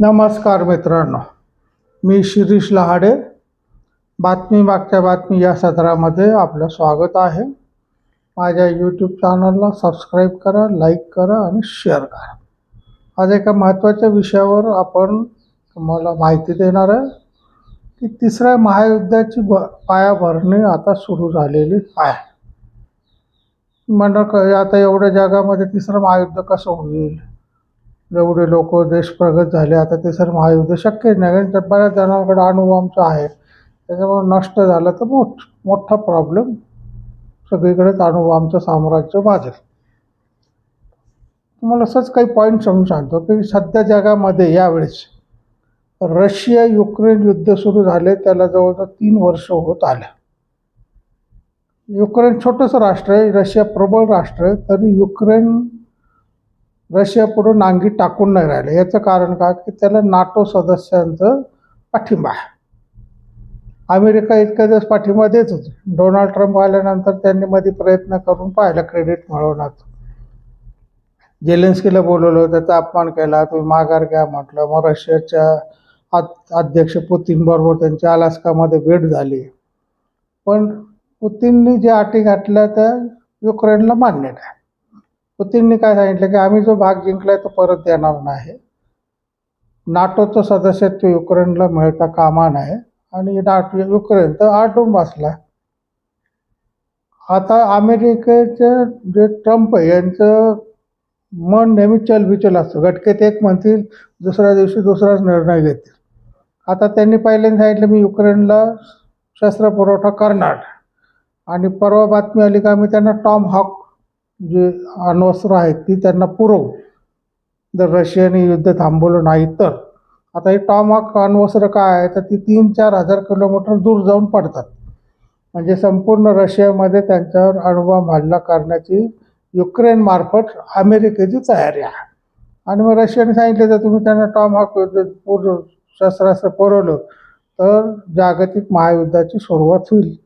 नमस्कार मित्रांनो. मी शिरीष लहाडे. बातमी मागच्या बातमी या सत्रामध्ये आपलं स्वागत आहे. माझ्या यूट्यूब चॅनलला सबस्क्राईब करा लाईक करा आणि शेअर करा. आज एका महत्त्वाच्या विषयावर आपण तुम्हाला माहिती देणार आहे की तिसऱ्या महायुद्धाची ब पायाभरणी आता सुरू झालेली आहे. म्हणणं क आता एवढ्या जगामध्ये तिसरं महायुद्ध कसं होईल? जेवढे लोक देश प्रगत झाले. आता ते सर महायुद्ध शक्य नाही. कारण बऱ्याच जणांकडे अणुबॉम्बचं आहे. त्याच्यामुळे नष्ट झालं तर मोठ मोठा प्रॉब्लेम सगळीकडेच अणुबॉम्बचं साम्राज्य वाजेल तुम्हाला असंच काही पॉईंट समजून सांगतो की सध्या जगामध्ये यावेळेस रशिया युक्रेन युद्ध सुरू झाले. त्याला जवळजवळ तीन वर्ष होत आल्या. युक्रेन छोटंसं राष्ट्र आहे. रशिया प्रबळ राष्ट्र आहे. तरी युक्रेन रशिया पुढं नांगी टाकून नाही राहिलं. याचं कारण काय की त्याला नाटो सदस्यांचं पाठिंबा आहे. अमेरिका इतक्या दिवस पाठिंबा देत होते. डोनाल्ड ट्रम्प आल्यानंतर त्यांनी मध्ये प्रयत्न करून पाहिला क्रेडिट मिळवण्याचं. जेलेन्स्कीला बोलवलं त्याचा अपमान केला तुम्ही माघार घ्या म्हटलं. मग रशियाच्या अध्यक्ष अध्यक्ष पुतीनबरोबर त्यांची अलास्कामध्ये भेट झाली. पण पुतीननी ज्या अटी घातल्या त्या युक्रेनला मान्य नाही. पुतीननी काय सांगितलं की आम्ही जो भाग जिंकलाय तो परत देणार नाही. नाटोचं सदस्यत्व युक्रेनला मिळता कामा नाही आणि नाटो युक्रेन तर आटून बसला आता अमेरिकेचे जे ट्रम्प आहे यांचं मन नेहमी चलबिचल असतं. गटकेत एक म्हणतील दुसऱ्या दिवशी दुसराच निर्णय घेतील. आता त्यांनी पहिल्यांदा सांगितलं मी युक्रेनला शस्त्रपुरवठा करणार. आणि परवा बातमी आली का मी त्यांना टॉम हॉक जे अण्वस्त्र आहेत ती त्यांना पुरवू. जर रशियाने युद्ध थांबवलं नाही तर. आता हे टॉमॉक अण्वस्त्र काय आहे? तर ती तीन चार हजार किलोमीटर दूर जाऊन पडतात. म्हणजे संपूर्ण रशियामध्ये त्यांच्यावर अणुबॉम्ब हल्ला करण्याची युक्रेनमार्फत अमेरिकेची तयारी आहे. आणि मग रशियाने सांगितलं तर तुम्ही त्यांना टॉम युद्ध पूर्ण शस्त्रास्त्र पुरवलं तर जागतिक महायुद्धाची सुरुवात होईल.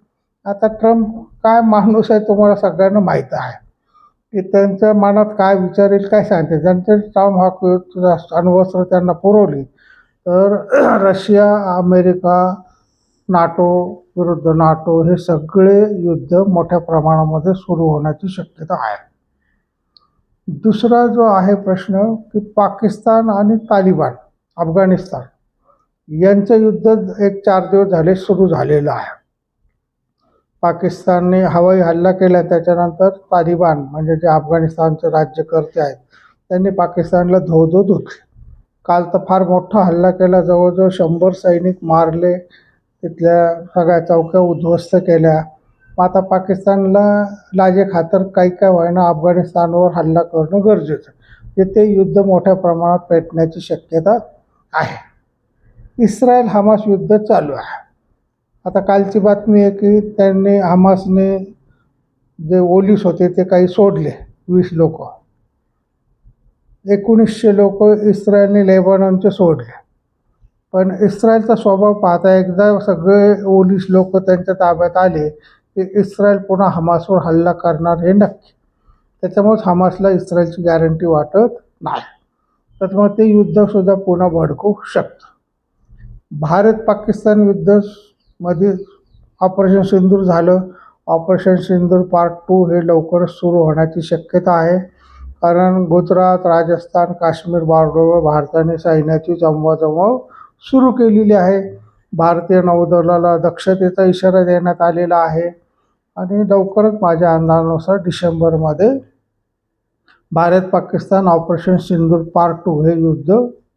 आता ट्रम्प काय माणूस आहे तुम्हाला सगळ्यांना माहीत आहे. की त्यांच्या मनात काय विचार येईल काय सांगते. त्यांचे टॉम हॉक अण्वस्त्र त्यांना पुरवली. तर रशिया अमेरिका नाटो विरुद्ध नाटो हे सगळे युद्ध मोठ्या प्रमाणामध्ये सुरू होण्याची शक्यता आहे. दुसरा जो आहे प्रश्न की पाकिस्तान आणि तालिबान अफगाणिस्तान यांचं युद्ध एक चार दिवस झाले सुरू झालेलं आहे. पाकिस्तानने हवाई हल्ला केला त्याच्यानंतर तालिबान म्हणजे जे अफगाणिस्तानचे राज्यकर्ते आहेत त्यांनी पाकिस्तानला धोधो धुतले. काल तर फार मोठा हल्ला केला जवळजवळ शंभर सैनिक मारले तिथल्या सगळ्या चौक्या उद्ध्वस्त केल्या. मग आता पाकिस्तानला लाजे खातर काही काय व्हायना अफगाणिस्तानवर हल्ला करणं गरजेचं आहे. ते युद्ध मोठ्या प्रमाणात पेटण्याची शक्यता आहे. इस्रायल हमास युद्ध चालू आहे. आता कालची बातमी आहे की त्यांनी हमासने जे ओलीस होते ते काही सोडले वीस लोक. एकोणीसशे लोक इस्रायलने लेबनॉनचे सोडले. पण इस्रायलचा स्वभाव पाहता एकदा सगळे ओलीस लोक त्यांच्या ताब्यात आले की इस्रायल पुन्हा हमासवर हल्ला करणार हे नक्की. त्याच्यामुळेच हमासला इस्रायलची गॅरंटी वाटत नाही. त्याच्यामुळे ते युद्धसुद्धा पुन्हा भडकू शकतं. भारत पाकिस्तान युद्ध मध्ये ऑपरेशन सिंदूर झालं. ऑपरेशन सिंदूर पार्ट टू हे लवकरच सुरू होण्याची शक्यता आहे. कारण गुजरात राजस्थान काश्मीर बॉर्डरवर भारताने सैन्याची जमवाजमव सुरू केलेली आहे. भारतीय नौदलाला दक्षतेचा इशारा देण्यात आलेला आहे. आणि लवकरच माझ्या अंदाजानुसार डिसेंबरमध्ये Bharat Pakistan operation Sindoor part two हे युद्ध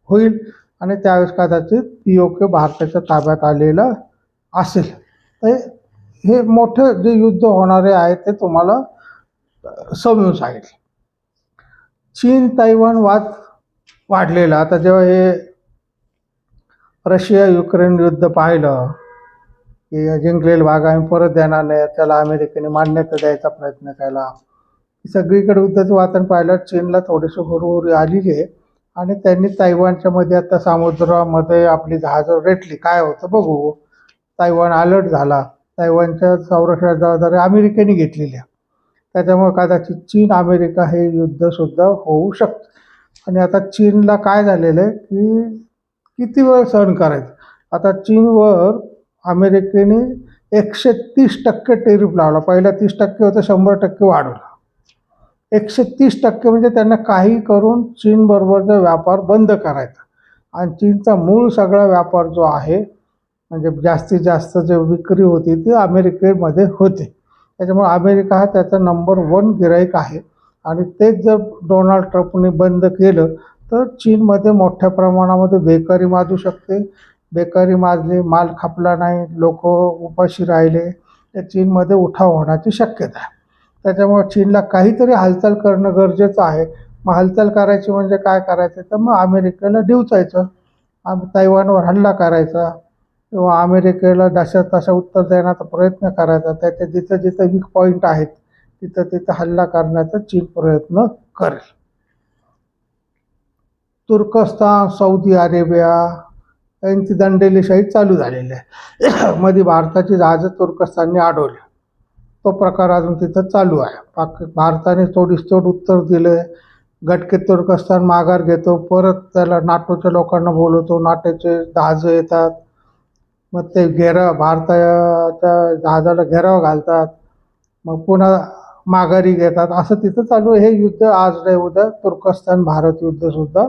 होईल. आणि त्यावेळेस कदाचित पी ओ के भारताच्या ताब्यात आलेलं असेल. तर हे मोठं जे युद्ध होणारे आहे ते तुम्हाला समजून सांगितले चीन तैवान वाद वाढलेला. आता जेव्हा हे रशिया युक्रेन युद्ध पाहिलं की जिंकलेला भाग आम्ही परत देणार नाही त्याला अमेरिकेने मान्यता द्यायचा प्रयत्न केला. सगळीकडे युद्धाचं वातावरण पाहिलं चीनला थोडीशी हुरहुरी आलेली आहे. आणि त्यांनी तैवानच्या मध्ये आता समुद्रामध्ये आपली जहाजं रेटली. काय होतं बघू. तायवान अलर्ट झाला. तायवानच्या संरक्षणाची जबाबदारी अमेरिकेने घेतलेल्या. त्याच्यामुळे कदाचित चीन अमेरिका हे युद्धसुद्धा होऊ शकतं. आणि आता चीनला काय झालेलं आहे की किती वेळ सहन करायचं? आता चीनवर अमेरिकेने एकशे तीस टक्के टेरिफ लावला. पहिला तीस टक्के होतं शंभर टक्के वाढवला. एकशे तीस टक्के म्हणजे त्यांना काही करून चीनबरोबरचा व्यापार बंद करायचा. आणि चीनचा मूळ सगळा व्यापार जो आहे म्हणजे जास्तीत जास्त जे विक्री होती ती अमेरिकेमध्ये होते. त्याच्यामुळे अमेरिका हा त्याचा नंबर वन गिराईक आहे. आणि तेच जर डोनाल्ड ट्रम्पने बंद केलं तर चीनमध्ये मोठ्या प्रमाणामध्ये बेकारी माजू शकते. बेकारी माजली माल खपला नाही लोक उपाशी राहिले. तर चीनमध्ये उठाव होण्याची शक्यता आहे. त्याच्यामुळे चीनला काहीतरी हालचाल करणं गरजेचं आहे. मग हालचाल करायची म्हणजे काय करायचं? तर मग अमेरिकेला डिवचायचं आम तैवानवर हल्ला करायचा. किंवा अमेरिकेला जशा तशा उत्तर देण्याचा प्रयत्न करायचा. त्याच्या जिथं जिथं वीक पॉईंट आहेत तिथं तिथं हल्ला करण्याचा चीन प्रयत्न करेल. तुर्कस्तान सौदी अरेबिया यांची दंडेलीशाही चालू झालेली आहे. मध्ये भारताची जहाजं तुर्कस्तानने अडवली तो प्रकार अजून तिथं चालू आहे. पाक भारताने तोडीसतोड उत्तर दिलं. गटके तुर्कस्तान माघार घेतो. परत त्याला नाटोच्या लोकांना बोलवतो. नाटोचे जहाजं येतात. मग ते घेराव भारताच्या जहाजाला घेराव घालतात. मग पुन्हा माघारी घेतात. असं तिथं चालू हे युद्ध आज नाही उद्या तुर्कस्तान भारत युद्धसुद्धा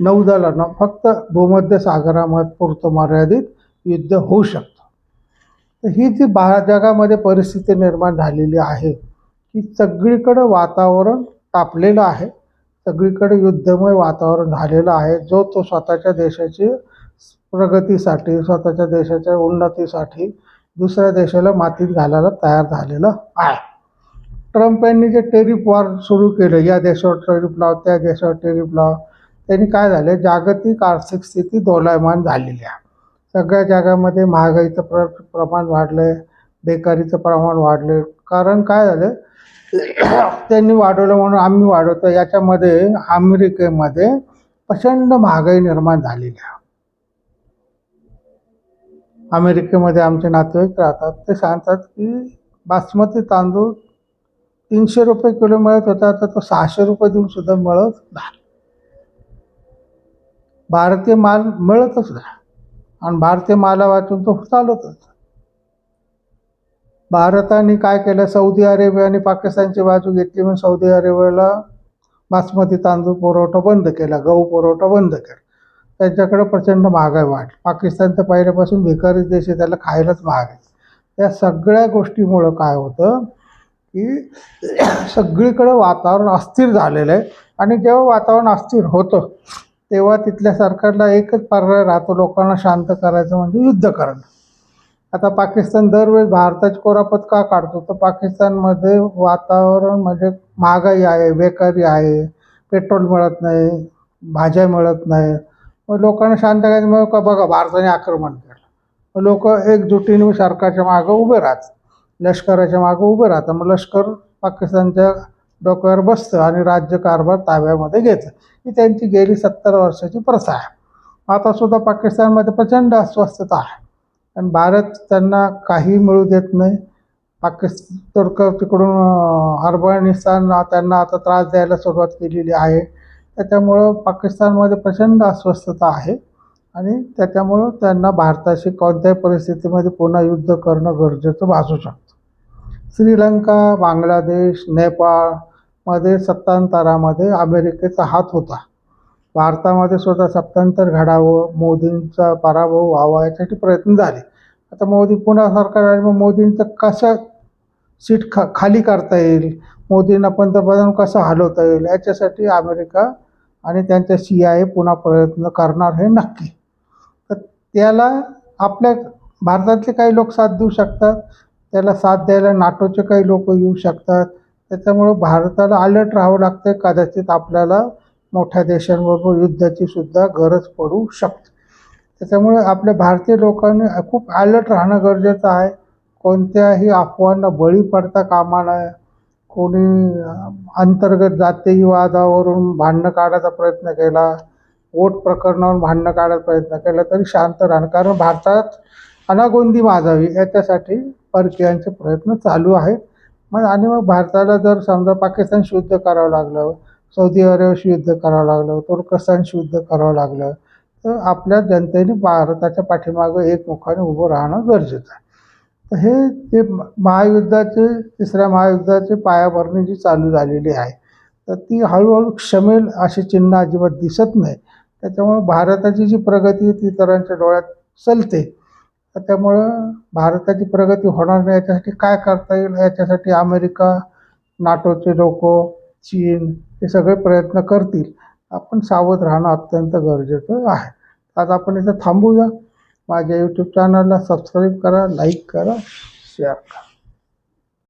नौदलानं फक्त भूमध्य सागरामध्ये पुरतं मर्यादित युद्ध होऊ शकतं. तर ही जी बा जगामध्ये परिस्थिती निर्माण झालेली आहे की सगळीकडं वातावरण तापलेलं आहे. सगळीकडे युद्धमय वातावरण झालेलं आहे. जो तो स्वतःच्या देशाची प्रगतीसाठी स्वतःच्या देशाच्या उन्नतीसाठी दुसऱ्या देशाला मातीत घालायला तयार झालेलं आहे. ट्रम्प यांनी जे टेरिफ वॉर सुरू केलं या देशावर टेरिफ लाव त्या देशावर टेरिफ लाव त्यांनी काय झालं? जागतिक आर्थिक स्थिती दोलायमान झालेली आहे. सगळ्या जगामध्ये महागाईचं प्र प्रमाण वाढलं आहे बेकारीचं प्रमाण वाढलं कारण काय झालं? त्यांनी वाढवलं म्हणून आम्ही वाढवतो याच्यामध्ये अमेरिकेमध्ये प्रचंड महागाई निर्माण झालेली आहे. अमेरिकेमध्ये आमचे नातेवाईक राहतात ते सांगतात की बासमती तांदूळ तीनशे रुपये किलो मिळत होता तर तो सहाशे रुपये देऊन सुद्धा मिळत नाही भारतीय माल मिळतच नाही आणि भारतीय माला वाचून तो चालतच भारताने काय केलं? सौदी अरेबिया आणि पाकिस्तानची बाजू घेतली म्हणून सौदी अरेबियाला बासमती तांदूळ पुरवठा बंद केला गहू पुरवठा बंद केला. त्यांच्याकडं प्रचंड महागाई वाट. पाकिस्तान तर पहिल्यापासून बेकारी देश आहे त्याला खायलाच महाग आहे. या सगळ्या गोष्टीमुळं काय होतं की सगळीकडं वातावरण अस्थिर झालेलं आहे. आणि जेव्हा वातावरण अस्थिर होतं तेव्हा तिथल्या सरकारला एकच पर्याय राहतो लोकांना शांत करायचं म्हणजे युद्ध करणं. आता पाकिस्तान दरवेळेस भारताची कोरापत का काढतो? तर पाकिस्तानमध्ये वातावरण म्हणजे महागाई आहे बेकारी आहे पेट्रोल मिळत नाही भाज्या मिळत नाही. मग लोकांना शांत करायचं मग का बघा भारताने आक्रमण केलं. मग लोक एकजुटीने सरकारच्या मागं उभे राहतात. लष्कराच्या मागं उभे राहतं मग लष्कर पाकिस्तानच्या डोक्यावर बसतं आणि राज्यकारभार ताब्यामध्ये घेतं. ही त्यांची गेली सत्तर वर्षाची प्रथा आहे. आता सुद्धा पाकिस्तानमध्ये प्रचंड अस्वस्थता आहे. आणि भारत त्यांना काही मिळू देत नाही. पाकिस्तान तुर्क तिकडून अफगाणिस्तान त्यांना आता त्रास द्यायला सुरुवात केलेली आहे. त्याच्यामुळं पाकिस्तानमध्ये प्रचंड अस्वस्थता आहे. आणि त्याच्यामुळं त्यांना भारताशी कोणत्याही परिस्थितीमध्ये पुन्हा युद्ध करणं गरजेचं भासू शकतं. श्रीलंका बांगलादेश नेपाळमध्ये सत्तांतरामध्ये अमेरिकेचा हात होता. भारतामध्ये स्वतः सत्तांतर घडावं मोदींचा पराभव व्हावा यासाठी प्रयत्न झाले. आता मोदी पुन्हा सरकार आले मग मोदींचं कसं सीट खा खाली करता येईल? मोदींना पंतप्रधान कसं हलवता येईल? याच्यासाठी अमेरिका आणि त्यांच्या सी आय पुन्हा प्रयत्न करणार हे नक्की. तर त्याला आपल्या भारतातले काही लोक साथ देऊ शकतात त्याला साथ द्यायला नाटोचे काही लोक येऊ शकतात. त्याच्यामुळं भारताला अलर्ट राहावं लागतं कदाचित आपल्याला मोठ्या देशांबरोबर युद्धाची सुद्धा गरज पडू शकते. त्याच्यामुळे आपल्या भारतीय लोकांनी खूप अलर्ट राहणं गरजेचं आहे. कोणत्याही अफवांना बळी पडता कामा नये. कोणी अंतर्गत जातीवादावरून भांडणं काढायचा प्रयत्न केला वोट प्रकरणावरून भांडणं काढायचा प्रयत्न केला तरी शांत राहणं. कारण भारतात अनागोंदी माजावी याच्यासाठी परकीयांचे प्रयत्न चालू आहेत. मग आणि मग भारताला जर समजा पाकिस्तानशी युद्ध करावं लागलं सौदी अरेबियाशी युद्ध करावं लागलं तुर्कस्तानशी युद्ध करावं लागलं तर आपल्या जनतेने भारताच्या पाठीमागं एकमुखाने उभं राहणं गरजेचं आहे. हे ते महायुद्धाचे तिसऱ्या महायुद्धाचे पायाभरणी जी चालू झालेली आहे. तर ती हळूहळू क्षमेल अशी चिन्ह अजिबात दिसत नाही. त्याच्यामुळं भारताची जी प्रगती आहे ती इतरांच्या डोळ्यात चलते. तर त्यामुळं भारताची प्रगती होणार नाही याच्यासाठी काय करता येईल? याच्यासाठी अमेरिका नाटोचे लोक चीन हे सगळे प्रयत्न करतील. आपण सावध राहणं अत्यंत गरजेचं आहे. आज आपण इथं थांबूया. माझ्या यूट्यूब चॅनलला सबस्क्राईब करा लाईक करा शेअर करा.